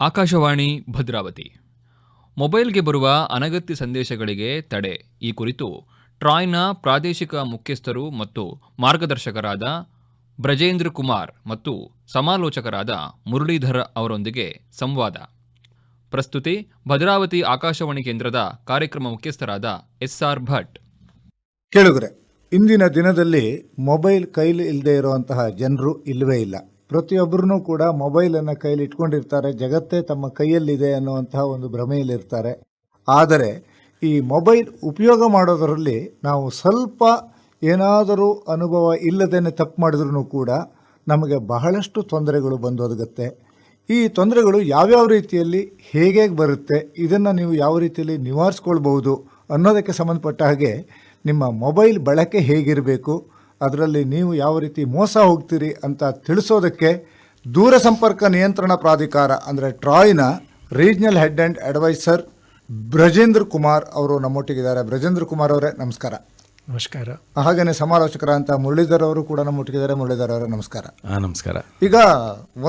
ಆಕಾಶವಾಣಿ ಭದ್ರಾವತಿ. ಮೊಬೈಲ್ಗೆ ಬರುವ ಅನಗತ್ಯ ಸಂದೇಶಗಳಿಗೆ ತಡೆ. ಈ ಕುರಿತು ಟ್ರಾಯ್ನ ಪ್ರಾದೇಶಿಕ ಮುಖ್ಯಸ್ಥರು ಮತ್ತು ಮಾರ್ಗದರ್ಶಕರಾದ ಬ್ರಜೇಂದ್ರ ಕುಮಾರ್ ಮತ್ತು ಸಮಾಲೋಚಕರಾದ ಮುರಳೀಧರ್ ಅವರೊಂದಿಗೆ ಸಂವಾದ. ಪ್ರಸ್ತುತಿ ಭದ್ರಾವತಿ ಆಕಾಶವಾಣಿ ಕೇಂದ್ರದ ಕಾರ್ಯಕ್ರಮ ಮುಖ್ಯಸ್ಥರಾದ ಎಸ್ಆರ್ ಭಟ್. ಕೇಳುಗರೆ, ಇಂದಿನ ದಿನದಲ್ಲಿ ಮೊಬೈಲ್ ಕೈಲಿ ಇಲ್ಲದೆ ಇರುವಂತಹ ಜನರು ಇಲ್ಲವೇ ಇಲ್ಲ. ಪ್ರತಿಯೊಬ್ಬರೂ ಕೂಡ ಮೊಬೈಲನ್ನು ಕೈಯಲ್ಲಿ ಇಟ್ಕೊಂಡಿರ್ತಾರೆ. ಜಗತ್ತೇ ತಮ್ಮ ಕೈಯಲ್ಲಿದೆ ಅನ್ನುವಂತಹ ಒಂದು ಭ್ರಮೆಯಲ್ಲಿರ್ತಾರೆ. ಆದರೆ ಈ ಮೊಬೈಲ್ ಉಪಯೋಗ ಮಾಡೋದರಲ್ಲಿ ನಾವು ಸ್ವಲ್ಪ ಏನಾದರೂ ಅನುಭವ ಇಲ್ಲದೇನೆ ತಪ್ಪು ಮಾಡಿದ್ರೂ ಕೂಡ ನಮಗೆ ಬಹಳಷ್ಟು ತೊಂದರೆಗಳು ಬಂದೊದಗುತ್ತೆ. ಈ ತೊಂದರೆಗಳು ಯಾವ್ಯಾವ ರೀತಿಯಲ್ಲಿ ಹೇಗೆ ಬರುತ್ತೆ, ಇದನ್ನು ನೀವು ಯಾವ ರೀತಿಯಲ್ಲಿ ನಿವಾರಿಸ್ಕೊಳ್ಬಹುದು ಅನ್ನೋದಕ್ಕೆ ಸಂಬಂಧಪಟ್ಟ ಹಾಗೆ ನಿಮ್ಮ ಮೊಬೈಲ್ ಬಳಕೆ ಹೇಗಿರಬೇಕು ಅದರಲ್ಲಿ ನೀವು ಯಾವ ರೀತಿ ಮೋಸ ಹೋಗ್ತೀರಿ ಅಂತ ತಿಳಿಸೋದಕ್ಕೆ ದೂರ ಸಂಪರ್ಕ ನಿಯಂತ್ರಣ ಪ್ರಾಧಿಕಾರ ಅಂದರೆ ಟ್ರಾಯ್ನ regional head and advisor Brajendra Kumar ಅವರು ನಮ್ಮೊಟ್ಟಿಗಿದ್ದಾರೆ. ಬ್ರಜೇಂದ್ರ ಕುಮಾರ್ ಅವರೇ ನಮಸ್ಕಾರ. ನಮಸ್ಕಾರ. ಹಾಗೆಯೇ ಸಮಾಲೋಚಕರ ಅಂತ ಮುರಳೀಧರ್ ಅವರು ಕೂಡ ನಮ್ಮೊಟ್ಟಿಗಿದ್ದಾರೆ. ಮುರಳೀಧರ್ ಅವರೇ ನಮಸ್ಕಾರ. ಹಾಂ ನಮಸ್ಕಾರ. ಈಗ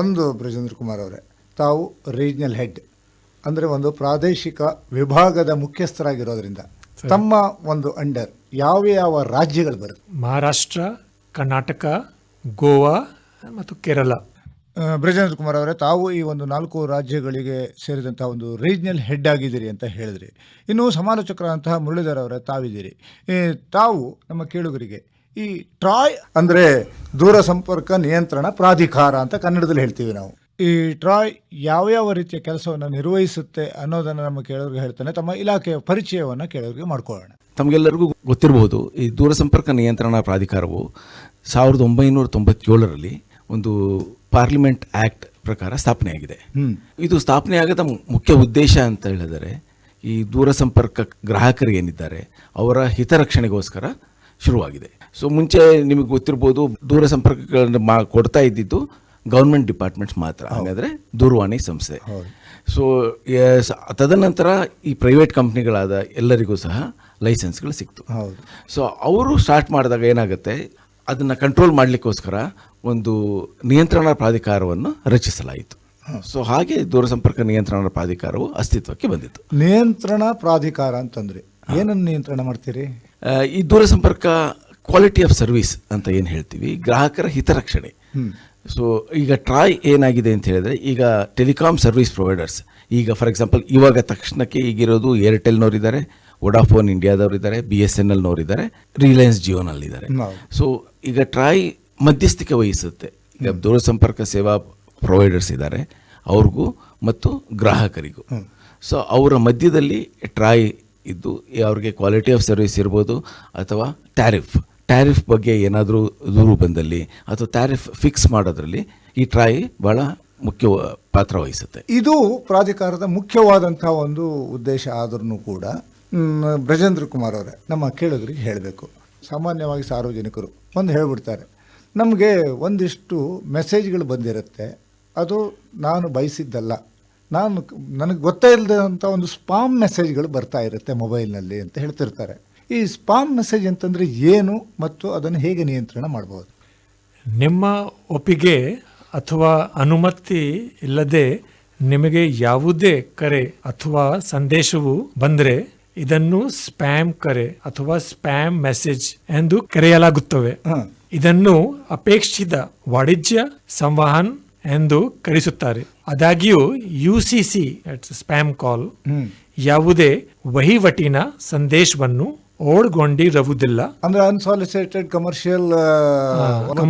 ಒಂದು ಬ್ರಜೇಂದ್ರ ಕುಮಾರ್ ಅವರೇ ತಾವು ರೀಜ್ನಲ್ ಹೆಡ್ ಅಂದರೆ ಒಂದು ಪ್ರಾದೇಶಿಕ ವಿಭಾಗದ ಮುಖ್ಯಸ್ಥರಾಗಿರೋದ್ರಿಂದ ತಮ್ಮ ಒಂದು ಅಂಡರ್ ಯಾವ ಯಾವ ರಾಜ್ಯಗಳು ಬರುತ್ತೆ? ಮಹಾರಾಷ್ಟ್ರ ಕರ್ನಾಟಕ ಗೋವಾ ಮತ್ತು ಕೇರಳ. ಬ್ರಜೇಂದ್ರ ಕುಮಾರ್ ಅವರೇ ತಾವು ಈ ಒಂದು ನಾಲ್ಕು ರಾಜ್ಯಗಳಿಗೆ ಸೇರಿದಂಥ ಒಂದು ರೀಜ್ನಲ್ ಹೆಡ್ ಆಗಿದ್ದೀರಿ ಅಂತ ಹೇಳಿದ್ರಿ. ಇನ್ನು ಸಮಾಲೋಚಕರಂತಹ ಮುರಳೀಧರ್ ಅವರೇ ತಾವಿದ್ದೀರಿ. ಈ ತಾವು ನಮ್ಮ ಕೇಳುಗರಿಗೆ ಈ ಟ್ರಾಯ್ ಅಂದರೆ ದೂರ ಸಂಪರ್ಕ ನಿಯಂತ್ರಣ ಪ್ರಾಧಿಕಾರ ಅಂತ ಕನ್ನಡದಲ್ಲಿ ಹೇಳ್ತೀವಿ ನಾವು. ಈ ಟ್ರಾಯ್ ಯಾವ ಯಾವ ರೀತಿಯ ಕೆಲಸವನ್ನು ನಿರ್ವಹಿಸುತ್ತೆ ಅನ್ನೋದನ್ನು ನಮ್ಮ ಕೇಳೋರಿಗೆ ಹೇಳ್ತಾನೆ. ತಮ್ಮ ಇಲಾಖೆಯ ಪರಿಚಯವನ್ನು ಕೇಳೋರಿಗೆ ಮಾಡ್ಕೊಳ್ಳೋಣ. ತಮಗೆಲ್ಲರಿಗೂ ಗೊತ್ತಿರಬಹುದು ಈ ದೂರಸಂಪರ್ಕ ನಿಯಂತ್ರಣ ಪ್ರಾಧಿಕಾರವು ಸಾವಿರದ ಒಂಬೈನೂರ ತೊಂಬತ್ತೇಳರಲ್ಲಿ ಒಂದು ಪಾರ್ಲಿಮೆಂಟ್ ಆ್ಯಕ್ಟ್ ಪ್ರಕಾರ ಸ್ಥಾಪನೆಯಾಗಿದೆ. ಇದು ಸ್ಥಾಪನೆಯಾಗದ ಆಗದ ಮುಖ್ಯ ಉದ್ದೇಶ ಅಂತ ಹೇಳಿದರೆ ಈ ದೂರಸಂಪರ್ಕ ಗ್ರಾಹಕರು ಏನಿದ್ದಾರೆ ಅವರ ಹಿತರಕ್ಷಣೆಗೋಸ್ಕರ ಶುರುವಾಗಿದೆ. ಸೊ ಮುಂಚೆ ನಿಮಗೆ ಗೊತ್ತಿರ್ಬೋದು ದೂರಸಂಪರ್ಕಗಳನ್ನು ಮಾ ಕೊಡ್ತಾ ಇದ್ದಿದ್ದು ಗೌರ್ಮೆಂಟ್ ಡಿಪಾರ್ಟ್ಮೆಂಟ್ಸ್ ಮಾತ್ರ. ಹಾಗಾದರೆ ದೂರವಾಣಿ ಸಂಸ್ಥೆ. ಸೊ ತದನಂತರ ಈ ಪ್ರೈವೇಟ್ ಕಂಪ್ನಿಗಳಾದ ಎಲ್ಲರಿಗೂ ಸಹ ಲೈಸೆನ್ಸ್ಗಳು ಸಿಕ್ತು. ಹೌದು. ಸೊ ಅವರು ಸ್ಟಾರ್ಟ್ ಮಾಡಿದಾಗ ಏನಾಗುತ್ತೆ? ಅದನ್ನು ಕಂಟ್ರೋಲ್ ಮಾಡಲಿಕ್ಕೋಸ್ಕರ ಒಂದು ನಿಯಂತ್ರಣ ಪ್ರಾಧಿಕಾರವನ್ನು ರಚಿಸಲಾಯಿತು. ಸೊ ಹಾಗೆ ದೂರಸಂಪರ್ಕ ನಿಯಂತ್ರಣ ಪ್ರಾಧಿಕಾರವು ಅಸ್ತಿತ್ವಕ್ಕೆ ಬಂದಿತ್ತು. ನಿಯಂತ್ರಣ ಪ್ರಾಧಿಕಾರ ಅಂತಂದ್ರೆ ಏನನ್ನು ನಿಯಂತ್ರಣ ಮಾಡ್ತೀರಿ? ಈ ದೂರಸಂಪರ್ಕ ಕ್ವಾಲಿಟಿ ಆಫ್ ಸರ್ವಿಸ್ ಅಂತ ಏನು ಹೇಳ್ತೀವಿ? ಗ್ರಾಹಕರ ಹಿತರಕ್ಷಣೆ. ಸೊ ಈಗ ಟ್ರಾಯ್ ಏನಾಗಿದೆ ಅಂತ ಹೇಳಿದ್ರೆ ಈಗ ಟೆಲಿಕಾಮ್ ಸರ್ವಿಸ್ ಪ್ರೊವೈಡರ್ಸ್ ಈಗ ಫಾರ್ ಎಕ್ಸಾಂಪಲ್ ಇವಾಗ ತಕ್ಷಣಕ್ಕೆ ಈಗಿರೋದು ಏರ್ಟೆಲ್ನವರಿದ್ದಾರೆ ವೊಡಾಫೋನ್ ಇಂಡಿಯಾದವರಿದ್ದಾರೆ ಬಿ ಎಸ್ ಎನ್ ಎಲ್ನವರಿದ್ದಾರೆ ರಿಲಯನ್ಸ್ ಜಿಯೋನಲ್ಲಿದ್ದಾರೆ. ಸೊ ಈಗ ಟ್ರಾಯ್ ಮಧ್ಯಸ್ಥಿಕೆ ವಹಿಸುತ್ತೆ. ಈಗ ದೂರಸಂಪರ್ಕ ಸೇವಾ ಪ್ರೊವೈಡರ್ಸ್ ಇದ್ದಾರೆ ಅವ್ರಿಗೂ ಮತ್ತು ಗ್ರಾಹಕರಿಗೂ. ಸೊ ಅವರ ಮಧ್ಯದಲ್ಲಿ ಟ್ರಾಯ್ ಇದ್ದು ಅವ್ರಿಗೆ ಕ್ವಾಲಿಟಿ ಆಫ್ ಸರ್ವಿಸ್ ಇರ್ಬೋದು ಅಥವಾ ಟ್ಯಾರಿಫ್ ಟ್ಯಾರಿಫ್ ಬಗ್ಗೆ ಏನಾದರೂ ದೂರು ಬಂದಲ್ಲಿ ಅಥವಾ ಟ್ಯಾರಿಫ್ ಫಿಕ್ಸ್ ಮಾಡೋದ್ರಲ್ಲಿ ಈ ಟ್ರಾಯ್ ಭಾಳ ಮುಖ್ಯ ಪಾತ್ರ ವಹಿಸುತ್ತೆ. ಇದು ಪ್ರಾಧಿಕಾರದ ಮುಖ್ಯವಾದಂಥ ಒಂದು ಉದ್ದೇಶ ಆದ್ರೂ ಕೂಡ ಬ್ರಜೇಂದ್ರ ಕುಮಾರ್ ಅವರೇ, ನಮ್ಮ ಕೇಳೋದ್ರಿಗೆ ಹೇಳಬೇಕು. ಸಾಮಾನ್ಯವಾಗಿ ಸಾರ್ವಜನಿಕರು ಒಂದು ಹೇಳ್ಬಿಡ್ತಾರೆ. ನಮಗೆ ಒಂದಿಷ್ಟು ಮೆಸೇಜ್ಗಳು ಬಂದಿರುತ್ತೆ. ಅದು ನಾನು ಬಯಸಿದ್ದಲ್ಲ. ನಾನು ನನಗೆ ಗೊತ್ತೇ ಇಲ್ಲದಂಥ ಒಂದು ಸ್ಪಾಮ್ ಮೆಸೇಜ್ಗಳು ಬರ್ತಾ ಇರುತ್ತೆ ಮೊಬೈಲ್ನಲ್ಲಿ ಅಂತ ಹೇಳ್ತಿರ್ತಾರೆ. ಈ ಸ್ಪಾಮ್ ಮೆಸೇಜ್ ಅಂತಂದರೆ ಏನು ಮತ್ತು ಅದನ್ನು ಹೇಗೆ ನಿಯಂತ್ರಣ ಮಾಡ್ಬೋದು? ನಿಮ್ಮ ಒಪ್ಪಿಗೆ ಅಥವಾ ಅನುಮತಿ ಇಲ್ಲದೆ ನಿಮಗೆ ಯಾವುದೇ ಕರೆ ಅಥವಾ ಸಂದೇಶವು ಬಂದರೆ ಇದನ್ನು ಸ್ಪ್ಯಾಮ್ ಕರೆ ಅಥವಾ ಸ್ಪ್ಯಾಮ್ ಮೆಸೇಜ್ ಎಂದು ಕರೆಯಲಾಗುತ್ತವೆ ಇದನ್ನು ಅಪೇಕ್ಷಿತ ವಾಣಿಜ್ಯ ಸಂವಹನ್ ಎಂದು ಕರೆಸುತ್ತಾರೆ. ಆದಾಗ್ಯೂ U C C spam call ಯಾವುದೇ ವಹಿವಟಿನ ಸಂದೇಶವನ್ನು ಓಡ್ಗೊಂಡಿರುವುದಿಲ್ಲ. ಅಂದ್ರೆ ಅನ್ಸಾಲಿಸಿಟೆಡ್ ಕಮರ್ಷಿಯಲ್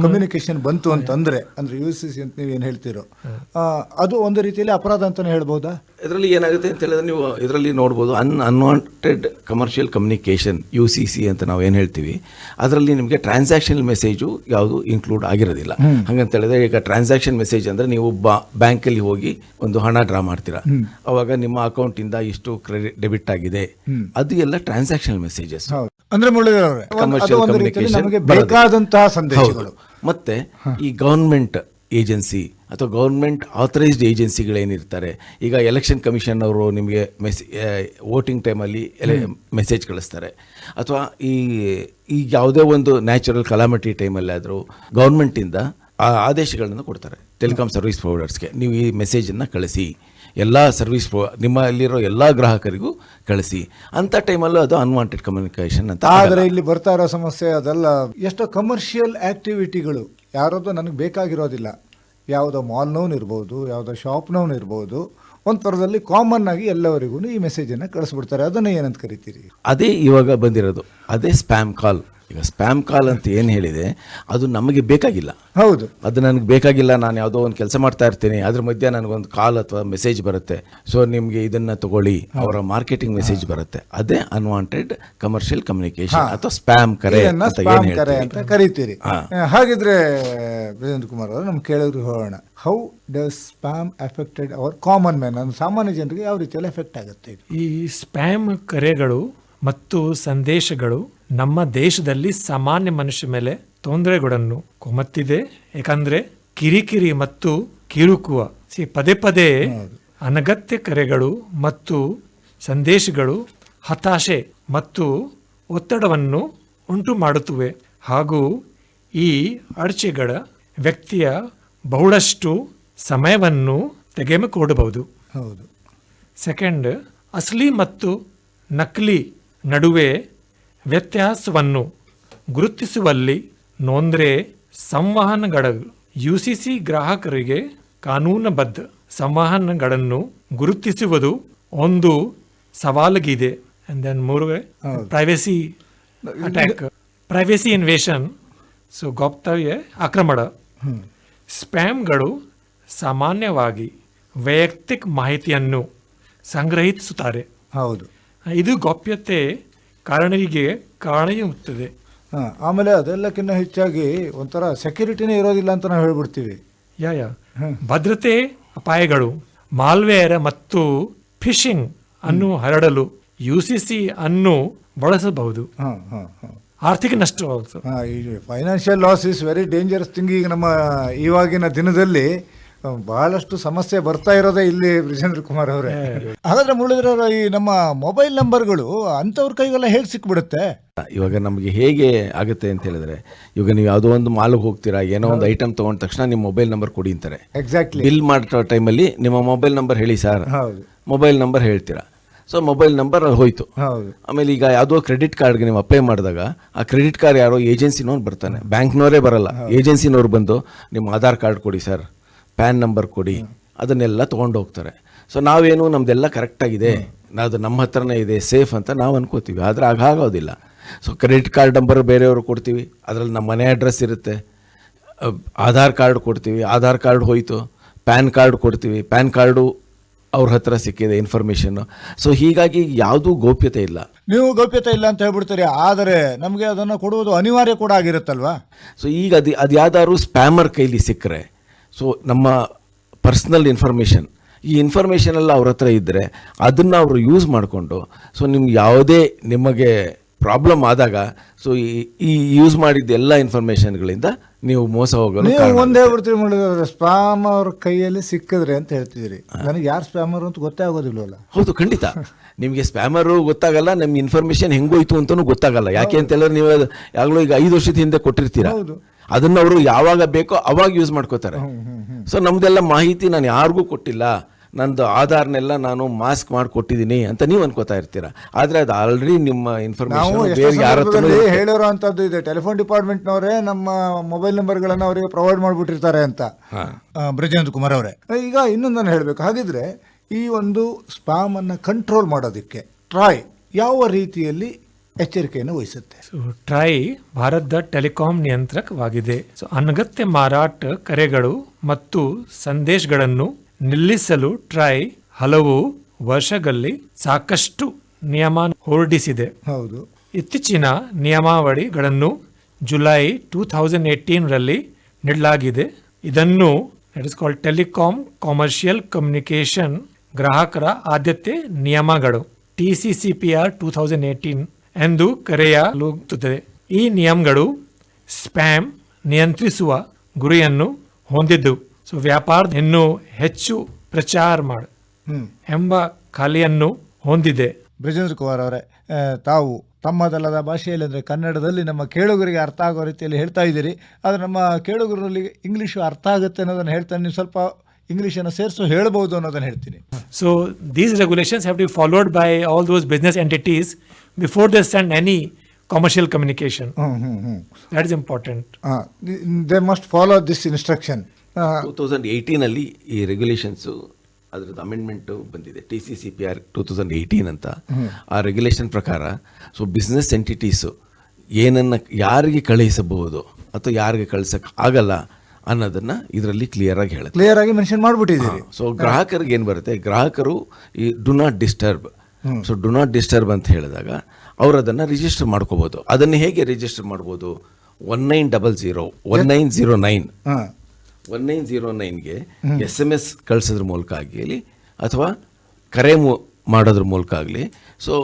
ಕಮ್ಯುನಿಕೇಶನ್ ಬಂತು ಅಂತಂದ್ರೆ ಅಂದ್ರೆ ಯು ಸಿ ಸಿ ಅಂತ ನೀವು ಏನು ಹೇಳ್ತೀರೋ. ಅದು ಒಂದು ರೀತಿಯಲ್ಲಿ ಅಪರಾಧ ಅಂತಾನೆ ಹೇಳ್ಬೋದಾ? ಇದರಲ್ಲಿ ಏನಾಗುತ್ತೆ ಅಂತ ಹೇಳಿದ್ರೆ ನೀವು ಇದರಲ್ಲಿ ನೋಡ್ಬೋದು ಅನ್ unwanted commercial communication U C C ಅಂತ ನಾವು ಏನು ಹೇಳ್ತೀವಿ ಅದರಲ್ಲಿ ನಿಮಗೆ ಟ್ರಾನ್ಸಾಕ್ಷನ್ ಮೆಸೇಜು ಯಾವುದು ಇನ್ಕ್ಲೂಡ್ ಆಗಿರೋದಿಲ್ಲ. ಹಂಗಂತ ಹೇಳಿದ್ರೆ ಈಗ ಟ್ರಾನ್ಸಾಕ್ಷನ್ ಮೆಸೇಜ್ ಅಂದರೆ ನೀವು ಬಾ ಬ್ಯಾಂಕಲ್ಲಿ ಹೋಗಿ ಒಂದು ಹಣ ಡ್ರಾ ಮಾಡ್ತೀರಾ. ಅವಾಗ ನಿಮ್ಮ ಅಕೌಂಟಿಂದ ಇಷ್ಟು ಕ್ರೆಡಿಟ್ ಡೆಬಿಟ್ ಆಗಿದೆ. ಅದು ಎಲ್ಲ ಟ್ರಾನ್ಸಾಕ್ಷನ್ ಮೆಸೇಜಸ್ ಅಂದ್ರೆ ಕಮರ್ಷಿಯಲ್ ನಮಗೆ ಬೇಕಾದಂತಹ ಸಂದೇಶಗಳು. ಮತ್ತೆ ಈ ಗೌರ್ಮೆಂಟ್ ಏಜೆನ್ಸಿ ಅಥವಾ ಗೌರ್ಮೆಂಟ್ ಆಥರೈಸ್ಡ್ ಏಜೆನ್ಸಿಗಳೇನಿರ್ತಾರೆ ಈಗ ಎಲೆಕ್ಷನ್ ಕಮಿಷನ್ ಅವರು ನಿಮಗೆ ಮೆಸ್ ವೋಟಿಂಗ್ ಟೈಮಲ್ಲಿ ಎಲೆ ಮೆಸೇಜ್ ಕಳಿಸ್ತಾರೆ. ಅಥವಾ ಈ ಈ ಯಾವುದೇ ಒಂದು ನ್ಯಾಚುರಲ್ ಕಲಾಮಿಟಿ ಟೈಮಲ್ಲಾದರೂ ಗೌರ್ಮೆಂಟಿಂದ ಆ ಆದೇಶಗಳನ್ನು ಕೊಡ್ತಾರೆ. ಟೆಲಿಕಾಮ್ ಸರ್ವಿಸ್ ಪ್ರೊವೈಡರ್ಸ್ಗೆ ನೀವು ಈ ಮೆಸೇಜನ್ನು ಕಳಿಸಿ. ಎಲ್ಲ ಸರ್ವಿಸ್ ಪ್ರೊ ನಿಮ್ಮಲ್ಲಿರೋ ಎಲ್ಲ ಗ್ರಾಹಕರಿಗೂ ಕಳಿಸಿ. ಅಂಥ ಟೈಮಲ್ಲೂ ಅದು ಅನ್ವಾಂಟೆಡ್ ಕಮ್ಯುನಿಕೇಷನ್ ಅಂತ ಆದರೆ ಇಲ್ಲಿ ಬರ್ತಾ ಇರೋ ಸಮಸ್ಯೆ ಅದೆಲ್ಲ. ಎಷ್ಟೋ ಕಮರ್ಷಿಯಲ್ ಆಕ್ಟಿವಿಟಿಗಳು ಯಾರದ್ದು ನನಗೆ ಬೇಕಾಗಿರೋದಿಲ್ಲ. ಯಾವುದೋ ಮಾಲ್ನವನು ಇರ್ಬೋದು, ಯಾವುದೋ ಶಾಪ್ನವನು ಇರ್ಬೋದು, ಒಂಥರದಲ್ಲಿ ಕಾಮನ್ ಆಗಿ ಎಲ್ಲವರಿಗೂ ಈ ಮೆಸೇಜನ್ನು ಕಳಿಸ್ಬಿಡ್ತಾರೆ. ಅದನ್ನು ಏನಂತ ಕರಿತೀರಿ? ಅದೇ ಇವಾಗ ಬಂದಿರೋದು. ಅದೇ ಸ್ಪ್ಯಾಮ್ ಕಾಲ್ ಈಗ ಸ್ಪ್ಯಾಮ್ ಕಾಲ್ ಅಂತ ಏನು ಹೇಳಿದೆ ಅದು ನಮಗೆ ಬೇಕಾಗಿಲ್ಲ. ಹೌದು. ಅದು ನನಗೆ ಬೇಕಾಗಿಲ್ಲ ನಾನು ಯಾವುದೋ ಒಂದು ಕೆಲಸ ಮಾಡ್ತಾ ಇರ್ತೀನಿ ಅದ್ರ ಮಧ್ಯೆ ನನಗೊಂದು ಕಾಲ್ ಅಥವಾ ಮೆಸೇಜ್ ಬರುತ್ತೆ. ಸೊ ನಿಮಗೆ ಇದನ್ನು ತಗೊಳ್ಳಿ ಅವರ ಮಾರ್ಕೆಟಿಂಗ್ ಮೆಸೇಜ್ ಬರುತ್ತೆ. ಅದೇ ಅನ್ವಾಂಟೆಡ್ ಕಮರ್ಷಿಯಲ್ ಕಮ್ಯುನಿಕೇಶನ್ ಅಥವಾ ಸ್ಪ್ಯಾಮ್ ಕರೆ ಅಂತ ಏನು ಕರೆ ಅಂತ ಕರಿತೀರಿ. ಹಾಗಿದ್ರೆ ಬ್ರಜೇಂದ್ರ ಕುಮಾರ್ ಅವರು ನಮ್ಗೆ ಕೇಳಿದ್ರು ಹೋಗೋಣ how does spam affected our common man ಸಾಮಾನ್ಯ ಜನರಿಗೆ ಯಾವ ರೀತಿಯಲ್ಲಿ ಎಫೆಕ್ಟ್ ಆಗುತ್ತೆ ಇದು? ಈ ಸ್ಪ್ಯಾಮ್ ಕರೆಗಳು ಮತ್ತು ಸಂದೇಶಗಳು ನಮ್ಮ ದೇಶದಲ್ಲಿ ಸಾಮಾನ್ಯ ಮನುಷ್ಯ ಮೇಲೆ ತೊಂದರೆಗಳನ್ನು ಕೊಮ್ಮತ್ತಿದೆ. ಯಾಕಂದ್ರೆ ಕಿರಿಕಿರಿ ಮತ್ತು ಕಿರುಕುವ ಸಿ ಪದೇ ಪದೇ ಅನಗತ್ಯ ಕರೆಗಳು ಮತ್ತು ಸಂದೇಶಗಳು ಹತಾಶೆ ಮತ್ತು ಒತ್ತಡವನ್ನು ಉಂಟು ಮಾಡುತ್ತವೆ ಹಾಗೂ ಈ ಅಡಚೆಗಳ ವ್ಯಕ್ತಿಯ ಬಹಳಷ್ಟು ಸಮಯವನ್ನು ತೆಗೆದುಕೊಡಬಹುದು ಹೌದು. ಸೆಕೆಂಡ್ ಅಸಲಿ ಮತ್ತು ನಕಲಿ ನಡುವೆ ವ್ಯತ್ಯಾಸವನ್ನು ಗುರುತಿಸುವಲ್ಲಿ ನೋಂದ್ರೆ ಸಂವಹನಗಳ ಯು ಸಿ ಸಿ ಗ್ರಾಹಕರಿಗೆ ಕಾನೂನುಬದ್ಧ ಸಂವಹನಗಳನ್ನು ಗುರುತಿಸುವುದು ಒಂದು ಸವಾಲಾಗಿದೆ. ಅಂಡ್ ದೆನ್ ಮೂರನೇ privacy attack privacy invasion so ಗೌಪ್ತವ್ಯ ಆಕ್ರಮಣ. ಸ್ಪ್ಯಾಮ್ಗಳು ಸಾಮಾನ್ಯವಾಗಿ ವೈಯಕ್ತಿಕ ಮಾಹಿತಿಯನ್ನು ಸಂಗ್ರಹಿಸುತ್ತಾರೆ. ಹೌದು. ಇದು ಗೌಪ್ಯತೆ ಕಾರಣರಿಗೆ ಕಾರಣೆಯುತ್ತದೆ ಹಾಂ ಆಮೇಲೆ ಅದೆಲ್ಲಕ್ಕಿಂತ ಹೆಚ್ಚಾಗಿ ಒಂಥರ ಸೆಕ್ಯೂರಿಟಿನೇ ಇರೋದಿಲ್ಲ ಅಂತ ನಾವು ಹೇಳ್ಬಿಡ್ತೀವಿ. ಯಾ ಯಾ. ಭದ್ರತೆ ಅಪಾಯಗಳು ಮಾಲ್ವೇರ್ ಮತ್ತು ಫಿಶಿಂಗ್ ಅನ್ನು ಹರಡಲು ಯು ಸಿ ಸಿ ಅನ್ನು ಬಳಸಬಹುದು. ಆರ್ಥಿಕ ನಷ್ಟ financial loss is very dangerous thing ಈಗ ನಮ್ಮ ಇವಾಗಿನ ದಿನದಲ್ಲಿ ಬಹಳಷ್ಟು ಸಮಸ್ಯೆ ಬರ್ತಾ ಇರೋದೇ ಇಲ್ಲಿ ಬ್ರಿಜೇಂದ್ರ ಕುಮಾರ್ ಅವರೇ. ಹಾಗಾದ್ರೆ ಮುರಳೀಧರ ಈ ನಮ್ಮ ಮೊಬೈಲ್ ನಂಬರ್ಗಳು ಅಂಥವ್ರ ಕೈಗೆಲ್ಲ ಹೇಗೆ ಸಿಕ್ಬಿಡುತ್ತೆ? ಇವಾಗ ನಮಗೆ ಹೇಗೆ ಆಗುತ್ತೆ ಅಂತ ಹೇಳಿದ್ರೆ ಇವಾಗ ನೀವು ಯಾವುದೋ ಒಂದು ಮಾಲ್ಗೆ ಹೋಗ್ತೀರಾ ಏನೋ ಒಂದು ಐಟಮ್ ತಗೊಂಡ ತಕ್ಷಣ ನಿಮ್ಮ ಮೊಬೈಲ್ ನಂಬರ್ ಕೊಡಿ ಅಂತಾರೆ. ಎಕ್ಸಾಕ್ಟ್ಲಿ ಬಿಲ್ ಮಾಡೋ ಟೈಮಲ್ಲಿ ನಿಮ್ಮ ಮೊಬೈಲ್ ನಂಬರ್ ಹೇಳಿ ಸರ್. ಹೌದು. ಮೊಬೈಲ್ ನಂಬರ್ ಹೇಳ್ತೀರಾ. ಸೊ ಮೊಬೈಲ್ ನಂಬರ್ ಹೋಯ್ತು. ಹೌದು. ಆಮೇಲೆ ಈಗ ಯಾವುದೋ ಕ್ರೆಡಿಟ್ ಕಾರ್ಡ್ಗೆ ನೀವು ಅಪ್ಲೈ ಮಾಡಿದಾಗ ಆ ಕ್ರೆಡಿಟ್ ಕಾರ್ಡ್ ಯಾರೋ ಏಜೆನ್ಸಿನವ್ರು ಬರ್ತಾನೆ. ಬ್ಯಾಂಕ್ನವರೇ ಬರಲ್ಲ. ಏಜೆನ್ಸಿನವ್ರು ಬಂದು ನಿಮ್ಮ ಆಧಾರ್ ಕಾರ್ಡ್ ಕೊಡಿ ಸರ್. ಪ್ಯಾನ್ ನಂಬರ್ ಕೊಡಿ ಅದನ್ನೆಲ್ಲ ತೊಗೊಂಡು ಹೋಗ್ತಾರೆ. ಸೊ ನಾವೇನು ನಮ್ದೆಲ್ಲ ಕರೆಕ್ಟಾಗಿದೆ ಅದು ನಮ್ಮ ಹತ್ರನೇ ಇದೆ ಸೇಫ್ ಅಂತ ನಾವು ಅನ್ಕೋತೀವಿ. ಆದರೆ ಆಗ ಆಗೋದಿಲ್ಲ. ಸೊ ಕ್ರೆಡಿಟ್ ಕಾರ್ಡ್ ನಂಬರ್ ಬೇರೆಯವರು ಕೊಡ್ತೀವಿ ಅದರಲ್ಲಿ ನಮ್ಮ ಮನೆ ಅಡ್ರೆಸ್ ಇರುತ್ತೆ. ಆಧಾರ್ ಕಾರ್ಡ್ ಕೊಡ್ತೀವಿ ಆಧಾರ್ ಕಾರ್ಡ್ ಹೋಯಿತು ಪ್ಯಾನ್ ಕಾರ್ಡ್ ಕೊಡ್ತೀವಿ ಪ್ಯಾನ್ ಕಾರ್ಡು ಅವ್ರ ಹತ್ರ ಸಿಕ್ಕಿದೆ ಇನ್ಫಾರ್ಮೇಷನ್ನು ಸೊ ಹೀಗಾಗಿ ಯಾವುದೂ ಗೌಪ್ಯತೆ ಇಲ್ಲ. ನೀವು ಗೌಪ್ಯತೆ ಇಲ್ಲ ಅಂತ ಹೇಳ್ಬಿಡ್ತೀರಿ ಆದರೆ ನಮಗೆ ಅದನ್ನು ಕೊಡುವುದು ಅನಿವಾರ್ಯ ಕೂಡ ಆಗಿರುತ್ತಲ್ವಾ? ಸೊ ಈಗ ಅದು ಅದು ಯಾವ್ದಾದ್ರು ಸ್ಪ್ಯಾಮರ್ ಕೈಲಿ ಸಿಕ್ಕರೆ ಸೊ ನಮ್ಮ ಪರ್ಸ್ನಲ್ ಇನ್ಫಾರ್ಮೇಷನ್ ಈ ಇನ್ಫಾರ್ಮೇಷನ್ ಎಲ್ಲ ಅವ್ರ ಹತ್ರ ಇದ್ದರೆ ಅದನ್ನು ಅವರು ಯೂಸ್ ಮಾಡಿಕೊಂಡು ಸೊ ನಿಮ್ಗೆ ಯಾವುದೇ ನಿಮಗೆ ಪ್ರಾಬ್ಲಮ್ ಆದಾಗ ಸೊ ಈ ಈ ಯೂಸ್ ಮಾಡಿದ್ದ ಎಲ್ಲ ಇನ್ಫಾರ್ಮೇಷನ್ಗಳಿಂದ ನೀವು ಮೋಸ ಹೋಗಲು ನೀವು ಒಂದೇ ಹೇಳ್ಬಿಡ್ತೀರಿ ಮಾಡಿದ್ರೆ ಸ್ಪ್ಯಾಮ್ ಅವ್ರ ಕೈಯಲ್ಲಿ ಸಿಕ್ಕಿದ್ರೆ ಅಂತ ಹೇಳ್ತಿದ್ದೀರಿ. ನನಗೆ ಯಾರು ಸ್ಪ್ಯಾಮರು ಅಂತ ಗೊತ್ತೇ ಆಗೋದಿಲ್ವಲ್ಲ? ಹೌದು ಖಂಡಿತ. ನಿಮಗೆ ಸ್ಪ್ಯಾಮರು ಗೊತ್ತಾಗಲ್ಲ ನಮ್ಮ ಇನ್ಫಾರ್ಮೇಷನ್ ಹೆಂಗೋಯ್ತು ಅಂತಲೂ ಗೊತ್ತಾಗಲ್ಲ. ಯಾಕೆ ಅಂತ ಹೇಳಿದ್ರೆ ನೀವು ಯಾವಾಗಲೂ ಈಗ ಐದು ವರ್ಷದ ಹಿಂದೆ ಕೊಟ್ಟಿರ್ತೀರಾ? ಹೌದು. ಅದನ್ನ ಅವರು ಯಾವಾಗ ಬೇಕೋ ಅವಾಗ ಯೂಸ್ ಮಾಡ್ಕೋತಾರೆ. ಸೊ ನಮ್ದೆಲ್ಲ ಮಾಹಿತಿ ನಾನು ಯಾರಿಗೂ ಕೊಟ್ಟಿಲ್ಲ. ನಂದು ಆಧಾರ್ನೆಲ್ಲ ನಾನು ಮಾಸ್ಕ್ ಮಾಡಿಕೊಟ್ಟಿದ್ದೀನಿ ಅಂತ ನೀವು ಅನ್ಕೋತಾ ಇರ್ತೀರಾ? ಆದ್ರೆ ಅದು ಆಲ್ರೆಡಿ ನಿಮ್ಮ ಇನ್ಫಾರ್ಮೇಶನ್ ಹೇಳಿರೋ ಅಂಥದ್ದು ಇದೆ. ಟೆಲಿಫೋನ್ ಡಿಪಾರ್ಟ್ಮೆಂಟ್ನವರೇ ನಮ್ಮ ಮೊಬೈಲ್ ನಂಬರ್ಗಳನ್ನು ಅವರಿಗೆ ಪ್ರೊವೈಡ್ ಮಾಡಿಬಿಟ್ಟಿರ್ತಾರೆ ಅಂತ ಬ್ರಜೇಂದ್ರ ಕುಮಾರ್ ಅವರೇ. ಈಗ ಇನ್ನೊಂದನ್ನು ಹೇಳಬೇಕು. ಹಾಗಿದ್ರೆ ಈ ಒಂದು ಸ್ಪಾಮ್ ಅನ್ನು ಕಂಟ್ರೋಲ್ ಮಾಡೋದಕ್ಕೆ ಟ್ರಾಯ್ ಯಾವ ರೀತಿಯಲ್ಲಿ ಎಚ್ಚರಿಕೆಯನ್ನು ವಹಿಸುತ್ತೆ. ಸೊ ಟ್ರೈ ಭಾರತದ ಟೆಲಿಕಾಂ ನಿಯಂತ್ರಕವಾಗಿದೆ. ಸೊ ಅನಗತ್ಯ ಮಾರಾಟ ಕರೆಗಳು ಮತ್ತು ಸಂದೇಶಗಳನ್ನು ನಿಲ್ಲಿಸಲು ಟ್ರೈ ಹಲವು ವರ್ಷಗಳಲ್ಲಿ ಸಾಕಷ್ಟು ನಿಯಮ ಹೊರಡಿಸಿದೆ. ಹೌದು. ಇತ್ತೀಚಿನ ನಿಯಮಾವಳಿಗಳನ್ನು ಜುಲೈ ಟೂ ಥೌಸಂಡ್ ಏಯ್ಟೀನ್ರಲ್ಲಿ ನೀಡಲಾಗಿದೆ. ಇದನ್ನು it is called telecom commercial communication ಗ್ರಾಹಕರ ಆದ್ಯತೆ ನಿಯಮಗಳು T C C P R two thousand eighteen ಎಂದು ಕರೆಯಲಾಗುತ್ತದೆ. ಈ ನಿಯಮಗಳು ಸ್ಪ್ಯಾಮ್ ನಿಯಂತ್ರಿಸುವ ಗುರಿಯನ್ನು ಹೊಂದಿದ್ದು. ಸೊ ವ್ಯಾಪಾರ ಇನ್ನೂ ಹೆಚ್ಚು ಪ್ರಚಾರ ಮಾಡ ಎಂಬ ಕಲೆಯನ್ನು ಹೊಂದಿದೆ. ಬ್ರಿಜೇಂದ್ರ ಕುಮಾರ್ ಅವರೇ ತಾವು ತಮ್ಮದಲ್ಲದ ಭಾಷೆಯಲ್ಲಿ ಅಂದರೆ ಕನ್ನಡದಲ್ಲಿ ನಮ್ಮ ಕೇಳುಗರಿಗೆ ಅರ್ಥ ಆಗೋ ರೀತಿಯಲ್ಲಿ ಹೇಳ್ತಾ ಇದ್ದೀರಿ. ಆದರೆ ನಮ್ಮ ಕೇಳುಗರಲ್ಲಿ ಇಂಗ್ಲೀಷು ಅರ್ಥ ಆಗುತ್ತೆ ಅನ್ನೋದನ್ನು ಹೇಳ್ತಾನೆ. ನೀವು ಸ್ವಲ್ಪ ಇಂಗ್ಲೀಷನ್ನು ಸೇರಿಸು ಹೇಳ್ಬೋದು ಅನ್ನೋದನ್ನು ಹೇಳ್ತೀನಿ. So these regulations have to followed by all those business entities before they send any commercial communication. Hmm hmm hmm That is important. They must follow this instruction two thousand ಏಯ್ಟೀನಲ್ಲಿ ಈ ರೆಗ್ಯುಲೇಷನ್ಸು ಅದರದ್ದು amendment ಬಂದಿದೆ T C C P R two thousand eighteen ಅಂತ. ಆ regulation ಪ್ರಕಾರ so business ಎಂಟಿಟೀಸು ಏನನ್ನು ಯಾರಿಗೆ ಕಳುಹಿಸಬಹುದು ಅಥವಾ ಯಾರಿಗೆ ಕಳಿಸಕ್ಕೆ ಆಗಲ್ಲ ಅನ್ನೋದನ್ನು ಇದರಲ್ಲಿ ಕ್ಲಿಯರಾಗಿ ಹೇಳುತ್ತೆ. ಕ್ಲಿಯರ್ ಆಗಿ ಮೆನ್ಷನ್ ಮಾಡ್ಬಿಟ್ಟಿದ್ದೀರಿ. ಸೊ ಗ್ರಾಹಕರಿಗೆ ಏನು ಬರುತ್ತೆ ಗ್ರಾಹಕರು ಈ do not disturb so do not disturb ಅಂತ ಹೇಳಿದಾಗ ಅವರು ಅದನ್ನು ರಿಜಿಸ್ಟರ್ ಮಾಡ್ಕೋಬೋದು. ಅದನ್ನು ಹೇಗೆ ರಿಜಿಸ್ಟರ್ ಮಾಡ್ಬೋದು? One nine double zero one nine zero nine one nine zero ನೈನ್ಗೆ S M S ಕಳಿಸೋದ್ರ ಮೂಲಕ ಆಗಲಿ ಅಥವಾ ಕರೆ ಮು- ಮಾಡೋದ್ರ ಮೂಲಕ ಆಗಲಿ ಸೊ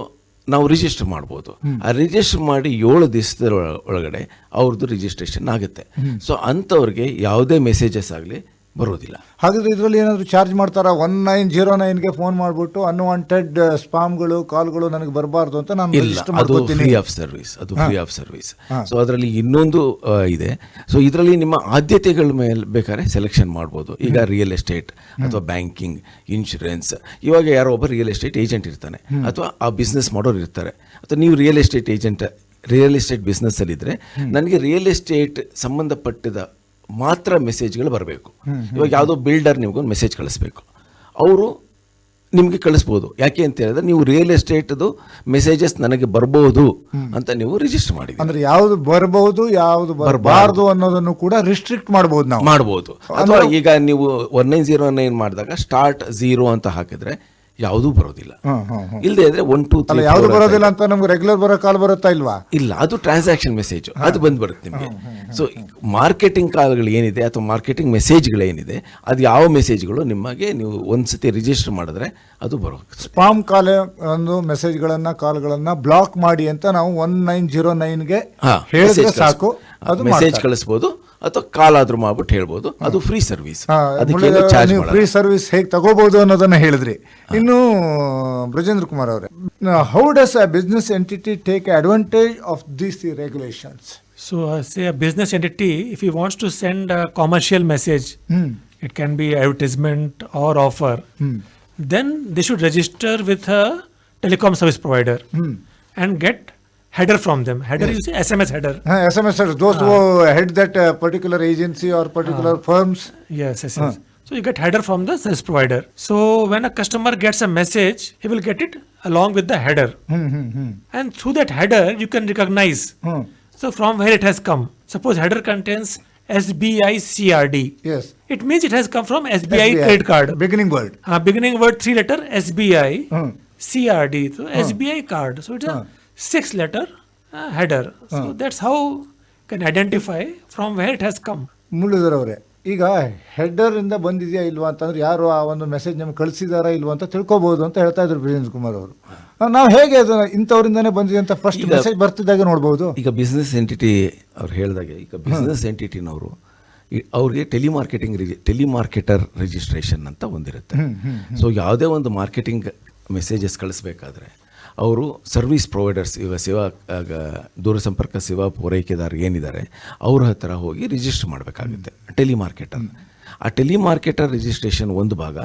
ನಾವು ರಿಜಿಸ್ಟರ್ ಮಾಡ್ಬೋದು. ಆ ರಿಜಿಸ್ಟರ್ ಮಾಡಿ ಏಳು ದಿವಸದ ಒಳಗಡೆ ಅವ್ರದ್ದು ರಿಜಿಸ್ಟ್ರೇಷನ್ ಆಗುತ್ತೆ ಸೊ ಅಂಥವ್ರಿಗೆ ಯಾವುದೇ ಮೆಸೇಜಸ್ ಆಗಲಿ ಬರೋದಿಲ್ಲ ಹಾಗಾದ್ರೆ ಇದರಲ್ಲಿ ಏನಾದರೂ ಚಾರ್ಜ್ ಮಾಡ್ತಾರಾ? ಒನ್ ನೈನ್ ಜೀರೋ ನೈನ್ಗೆ ಫೋನ್ ಮಾಡಿಬಿಟ್ಟು ಅನ್ವಾಂಟೆಡ್ ಸ್ಪಾಮ್ಗಳು ಕಾಲ್ಗಳು ನನಗೆ ಬರಬಾರ್ದು ಅಂತ ನಾನು ಇಲ್ಲ ಅದು ಫ್ರೀ ಆಫ್ ಸರ್ವಿಸ್ ಅದು ಫ್ರೀ ಆಫ್ ಸರ್ವಿಸ್ ಸೊ ಅದರಲ್ಲಿ ಇನ್ನೊಂದು ಇದೆ. ಸೊ ಇದರಲ್ಲಿ ನಿಮ್ಮ ಆದ್ಯತೆಗಳ ಮೇಲೆ ಬೇಕಾದ್ರೆ ಸೆಲೆಕ್ಷನ್ ಮಾಡ್ಬೋದು. ಈಗ ರಿಯಲ್ ಎಸ್ಟೇಟ್ ಅಥವಾ ಬ್ಯಾಂಕಿಂಗ್ ಇನ್ಶೂರೆನ್ಸ್ ಇವಾಗ ಯಾರೋ ಒಬ್ಬ ರಿಯಲ್ ಎಸ್ಟೇಟ್ ಏಜೆಂಟ್ ಇರ್ತಾನೆ. ಅಥವಾ ಆ ಬಿಸ್ನೆಸ್ ಮಾಡೋರು ಇರ್ತಾರೆ. ಅಥವಾ ನೀವು real estate agent real estate ಬಿಸ್ನೆಸ್ಸಲ್ಲಿದ್ದರೆ ನನಗೆ ರಿಯಲ್ ಎಸ್ಟೇಟ್ ಸಂಬಂಧಪಟ್ಟಿದ ಮಾತ್ರ ಮೆಸೇಜ್ಗಳು ಬರಬೇಕು. ಇವಾಗ ಯಾವುದೋ ಬಿಲ್ಡರ್ ನಿಮ್ಗೊಂದು ಮೆಸೇಜ್ ಕಳಿಸ್ಬೇಕು. ಅವರು ನಿಮಗೆ ಕಳಿಸ್ಬೋದು. ಯಾಕೆ ಅಂತ ಹೇಳಿದ್ರೆ ನೀವು ರಿಯಲ್ ಎಸ್ಟೇಟ್ದು ಮೆಸೇಜಸ್ ನನಗೆ ಬರ್ಬೋದು ಅಂತ ನೀವು ರಿಜಿಸ್ಟರ್ ಮಾಡಿ ಅಂದ್ರೆ ಯಾವ್ದು ಬರಬಹುದು ಯಾವ್ದು ಬರಬಾರ್ದು. ಅನ್ನೋದನ್ನು ಕೂಡ ರಿಸ್ಟ್ರಿಕ್ಟ್ ಮಾಡಬಹುದು ನಾವು. ಮಾಡ್ಬೋದು. ಅಥವಾ ಈಗ ನೀವು ಒನ್ ನೈನ್ ಜೀರೋ ನೈನ್ ಮಾಡಿದಾಗ ಸ್ಟಾರ್ಟ್ ಜೀರೋ ಅಂತ ಹಾಕಿದ್ರೆ ಯಾವುದೂ ಬರೋದಿಲ್ಲ. ಇಲ್ಲದೆ ಇದ್ರೆ ಒನ್ ಟೂ ಅಲ್ಲ ಯಾವ್ದು ಬರೋದಿಲ್ಲ ಅಂತ ನಮ್ಗೆ ರೆಗ್ಯುಲರ್ ಬರೋ ಕಾಲ್ ಬರುತ್ತಾ ಇಲ್ವಾ? ಇಲ್ಲ ಅದು ಟ್ರಾನ್ಸಾಕ್ಷನ್ ಮೆಸೇಜ್ ಅದು ಬಂದು ಬರುತ್ತೆ ನಿಮಗೆ. ಸೊ ಮಾರ್ಕೆಟಿಂಗ್ ಕಾಲ್ಗಳು ಏನಿದೆ ಅಥವಾ ಮಾರ್ಕೆಟಿಂಗ್ ಮೆಸೇಜ್ಗಳು ಏನಿದೆ ಅದು ಯಾವ ಮೆಸೇಜ್ಗಳು ನಿಮಗೆ ನೀವು ಒಂದ್ಸತಿ ರಿಜಿಸ್ಟರ್ ಮಾಡಿದ್ರೆ ಅದು ಬರೋ ಸ್ಪಾಮ್ ಕಾಲ್ ಒಂದು ಮೆಸೇಜ್ಗಳನ್ನ ಕಾಲ್ಗಳನ್ನ ಬ್ಲಾಕ್ ಮಾಡಿ ಅಂತ ನಾವು ಒನ್ ನೈನ್ ಜೀರೋ ನೈನ್ಗೆ ಹೇಳಿದ್ರೆ ಸಾಕು. ಅದು ಮೆಸೇಜ್. ಕಳಿಸ್ಬೋದು. ಅಥವಾ ಕಾಲಾದ್ರೂ ಮಾಡ್ಬಿಟ್ಟು ಹೇಳ್ಬೋದು. ಅದು ಫ್ರೀ ಸರ್ವಿಸ್ ಫ್ರೀ ಸರ್ವಿಸ್ ಹೇಗೆ ತಗೋಬಹುದು ಅನ್ನೋದನ್ನ ಹೇಳಿದ್ರಿ. ಇನ್ನು ಬ್ರಜೇಂದ್ರ ಕುಮಾರ್ ಅವರೇ how does a business entity take advantage of these regulations so business entity if you wants to send a commercial message it can be advertisement or offer then the should register with telecom service provider and get header from them. Header, you say SMS header. Uh, SMS, those ah. who head that uh, particular agency or particular ah. firms. Yes, yes. So you get header from the service provider. So when a customer gets a message, he will get it along with the header. Hmm, hmm, hmm. And through that header, you can recognize. So from where it has come. Suppose header contains SBI CRD. Yes. It means it has come from SBI, credit card. Beginning word. Uh, beginning word three letter SBI CRD. So SBI card. So it's a six letter uh, header. So that's how can identify from where it has come. Muralidhar ಅವರೇ ಈಗ header ಇಂದ ಬಂದಿದೆಯಾ ಇಲ್ವಾ ಅಂತಂದ್ರೆ ಯಾರು ಆ ಒಂದು message ನಮ್ಗೆ ಕಳಿಸಿದಾರಾ ಇಲ್ವಾ ಅಂತ ತಿಳ್ಕೊಬಹುದು ಅಂತ ಹೇಳ್ತಾ ಇದ್ರು ಬಿರೇಂದ್ರ ಕುಮಾರ್ ಅವರು. ನಾವು ಹೇಗೆ ಅದು ಇಂಥವ್ರಿಂದಾನೇ ಬಂದಿದೆ ಅಂತ ಫಸ್ಟ್ ಮೆಸೇಜ್ ಬರ್ತಿದ್ದಾಗ ನೋಡ್ಬೋದು? ಈಗ ಬಿಸ್ನೆಸ್ ಎಂಟಿಟಿ ಅವ್ರು ಹೇಳಿದಾಗೆ ಈಗ ಬಿಸ್ನೆಸ್ ಎಂಟಿಟಿನವರು ಅವ್ರಿಗೆ ಟೆಲಿಮಾರ್ಕೆಟಿಂಗ್ ರಿಜಿ ಟೆಲಿಮಾರ್ಕೆಟರ್ ರಿಜಿಸ್ಟ್ರೇಷನ್ ಅಂತ ಒಂದಿರುತ್ತೆ. ಸೊ ಯಾವುದೇ ಒಂದು ಮಾರ್ಕೆಟಿಂಗ್ ಮೆಸೇಜಸ್ ಕಳಿಸ್ಬೇಕಾದ್ರೆ ಅವರು ಸರ್ವಿಸ್ ಪ್ರೊವೈಡರ್ಸ್ ಇವಾಗ ಸೇವಾ ದೂರಸಂಪರ್ಕ ಸೇವಾ ಪೂರೈಕೆದಾರರು ಏನಿದ್ದಾರೆ ಅವ್ರ ಹತ್ರ ಹೋಗಿ ರಿಜಿಸ್ಟರ್ ಮಾಡಬೇಕಾಗುತ್ತೆ ಟೆಲಿಮಾರ್ಕೆಟರ್ ಆ ಟೆಲಿಮಾರ್ಕೆಟರ್ ರಿಜಿಸ್ಟ್ರೇಷನ್ ಒಂದು ಭಾಗ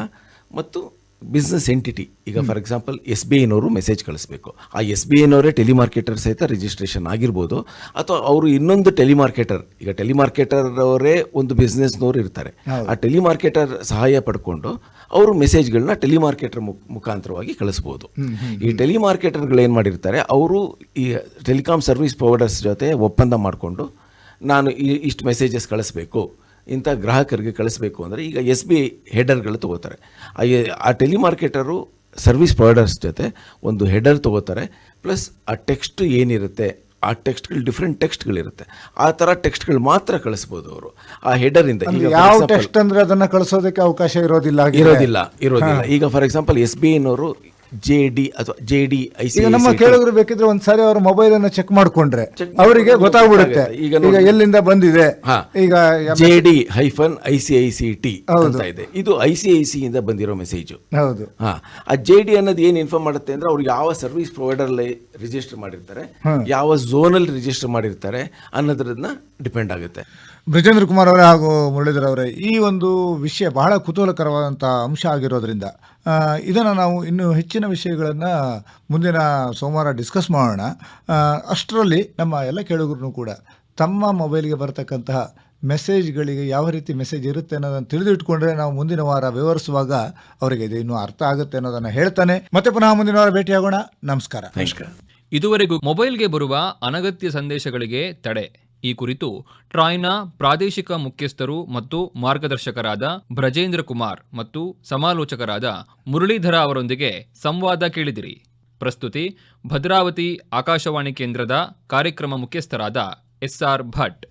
ಮತ್ತು ಬಿಸ್ನೆಸ್ ಎಂಟಿಟಿ ಈಗ ಫಾರ್ ಎಕ್ಸಾಂಪಲ್ ಎಸ್ ಬಿ ಐನವರು ಮೆಸೇಜ್ ಕಳಿಸ್ಬೇಕು. ಆ ಎಸ್ ಬಿ ಐನವರೇ ಟೆಲಿಮಾರ್ಕೆಟರ್ ಸಹಿತ ರಿಜಿಸ್ಟ್ರೇಷನ್ ಆಗಿರ್ಬೋದು ಅಥವಾ ಅವರು ಇನ್ನೊಂದು ಟೆಲಿಮಾರ್ಕೆಟರ್ ಈಗ ಟೆಲಿಮಾರ್ಕೆಟರ್ ಅವರೇ ಒಂದು ಬಿಸ್ನೆಸ್ನವರು ಇರ್ತಾರೆ. ಆ ಟೆಲಿಮಾರ್ಕೆಟರ್ ಸಹಾಯ ಪಡ್ಕೊಂಡು ಅವರು ಮೆಸೇಜ್ಗಳನ್ನ ಟೆಲಿಮಾರ್ಕೆಟರ್ ಮುಖ ಮುಖಾಂತರವಾಗಿ ಕಳಿಸ್ಬೋದು. ಈ ಟೆಲಿಮಾರ್ಕೆಟರ್ಗಳು ಏನು ಮಾಡಿರ್ತಾರೆ ಅವರು ಈ ಟೆಲಿಕಾಮ್ ಸರ್ವಿಸ್ ಪ್ರೊವೈಡರ್ಸ್ ಜೊತೆ ಒಪ್ಪಂದ ಮಾಡಿಕೊಂಡು ನಾನು ಈ ಇಷ್ಟು ಮೆಸೇಜಸ್ ಕಳಿಸ್ಬೇಕು ಇಂಥ ಗ್ರಾಹಕರಿಗೆ ಕಳಿಸ್ಬೇಕು ಅಂದರೆ ಈಗ ಎಸ್ ಬಿ ಐ ಹೆಡರ್ಗಳು ತೊಗೋತಾರೆ. ಆ ಟೆಲಿಮಾರ್ಕೆಟರು ಸರ್ವಿಸ್ ಪ್ರೊವೈಡರ್ಸ್ ಜೊತೆ ಒಂದು ಹೆಡರ್ ತೊಗೋತಾರೆ ಪ್ಲಸ್ ಆ ಟೆಕ್ಸ್ಟ್ ಏನಿರುತ್ತೆ ಆ ಟೆಕ್ಸ್ಟ್ಗಳು ಡಿಫ್ರೆಂಟ್ ಟೆಕ್ಸ್ಟ್ಗಳಿರುತ್ತೆ. ಆ ಥರ ಟೆಕ್ಸ್ಟ್ಗಳು ಮಾತ್ರ ಕಳಿಸ್ಬೋದು ಅವರು. ಆ ಹೆಡರಿಂದ ಯಾವ ಟೆಕ್ಸ್ಟ್ ಅಂದರೆ ಅದನ್ನು ಅದನ್ನ ಕಳಿಸೋದಕ್ಕೆ ಅವಕಾಶ ಇರೋದಿಲ್ಲ ಇರೋದಿಲ್ಲ ಇರೋದಿಲ್ಲ. ಈಗ ಫಾರ್ ಎಕ್ಸಾಂಪಲ್ ಎಸ್ ಬಿ ಐನವರು ಜೆ ಡಿ ಅಥವಾ ಜೆ ಡಿ ಐ ಸಿ ಈಗ ನಮ್ಮ ಕೇಳಿದ್ರು ಬೇಕಿದ್ರೆ ಒಂದ್ಸಾರಿ ಅವ್ರ ಮೊಬೈಲ್ ಅನ್ನು ಚೆಕ್ ಮಾಡ್ಕೊಂಡ್ರೆ ಅವರಿಗೆ ಗೊತ್ತಾಗ್ಬಿಡುತ್ತೆ. ಈಗ ಈಗ ಎಲ್ಲಿಂದ ಬಂದಿದೆ? ಈಗ J D hyphen I C I C T ಅಂತ ಇದೆ. ಇದು ಐ ಸಿ ಐ ಸಿ ಇಂದ ಬಂದಿರೋ ಮೆಸೇಜ್ ಹೌದು. ಹಾ. ಆ ಜೆ ಡಿ ಅನ್ನೋದು ಏನು ಇನ್ಫಾರ್ಮ್ ಮಾಡುತ್ತೆ ಅಂದ್ರೆ ಅವ್ರಿಗೆ ಯಾವ ಸರ್ವಿಸ್ ಪ್ರೊವೈಡರ್ ಅಲ್ಲಿ ರಿಜಿಸ್ಟರ್ ಮಾಡಿರ್ತಾರೆ ಯಾವ ಝೋನಲ್ಲಿ ರಿಜಿಸ್ಟರ್ ಮಾಡಿರ್ತಾರೆ ಅನ್ನೋದ್ರನ್ನ ಡಿಪೆಂಡ್ ಆಗುತ್ತೆ. ಬ್ರಜೇಂದ್ರ ಕುಮಾರ್ ಅವರೇ ಹಾಗೂ ಮುರಳೀಧರ್ ಅವರೇ, ಈ ಒಂದು ವಿಷಯ ಬಹಳ ಕುತೂಹಲಕರವಾದಂಥ ಅಂಶ ಆಗಿರೋದ್ರಿಂದ ಇದನ್ನು ನಾವು ಇನ್ನೂ ಹೆಚ್ಚಿನ ವಿಷಯಗಳನ್ನು ಮುಂದಿನ ಸೋಮವಾರ ಡಿಸ್ಕಸ್ ಮಾಡೋಣ. ಅಷ್ಟರಲ್ಲಿ ನಮ್ಮ ಎಲ್ಲ ಕೇಳುಗರು ಕೂಡ ತಮ್ಮ ಮೊಬೈಲ್ಗೆ ಬರತಕ್ಕಂತಹ ಮೆಸೇಜ್ಗಳಿಗೆ ಯಾವ ರೀತಿ ಮೆಸೇಜ್ ಇರುತ್ತೆ ಅನ್ನೋದನ್ನು ತಿಳಿದಿಟ್ಕೊಂಡ್ರೆ ನಾವು ಮುಂದಿನ ವಾರ ವಿವರಿಸುವಾಗ ಅವರಿಗೆ ಇದು ಇನ್ನೂ ಅರ್ಥ ಆಗುತ್ತೆ ಅನ್ನೋದನ್ನು ಹೇಳ್ತಾನೆ. ಮತ್ತೆ ಪುನಃ ಮುಂದಿನ ವಾರ ಭೇಟಿಯಾಗೋಣ. ನಮಸ್ಕಾರ. ನಮಸ್ಕಾರ. ಇದುವರೆಗೂ ಮೊಬೈಲ್ಗೆ ಬರುವ ಅನಗತ್ಯ ಸಂದೇಶಗಳಿಗೆ ತಡೆ. ಈ ಕುರಿತು ಟ್ರಾಯ್ನ ಪ್ರಾದೇಶಿಕ ಮುಖ್ಯಸ್ಥರು ಮತ್ತು ಮಾರ್ಗದರ್ಶಕರಾದ ಬ್ರಜೇಂದ್ರ ಕುಮಾರ್ ಮತ್ತು ಸಮಾಲೋಚಕರಾದ ಮುರಳೀಧರ ಅವರೊಂದಿಗೆ ಸಂವಾದ ಕೇಳಿದಿರಿ. ಪ್ರಸ್ತುತಿ, ಭದ್ರಾವತಿ ಆಕಾಶವಾಣಿ ಕೇಂದ್ರದ ಕಾರ್ಯಕ್ರಮ ಮುಖ್ಯಸ್ಥರಾದ ಎಸ್ಆರ್ ಭಟ್.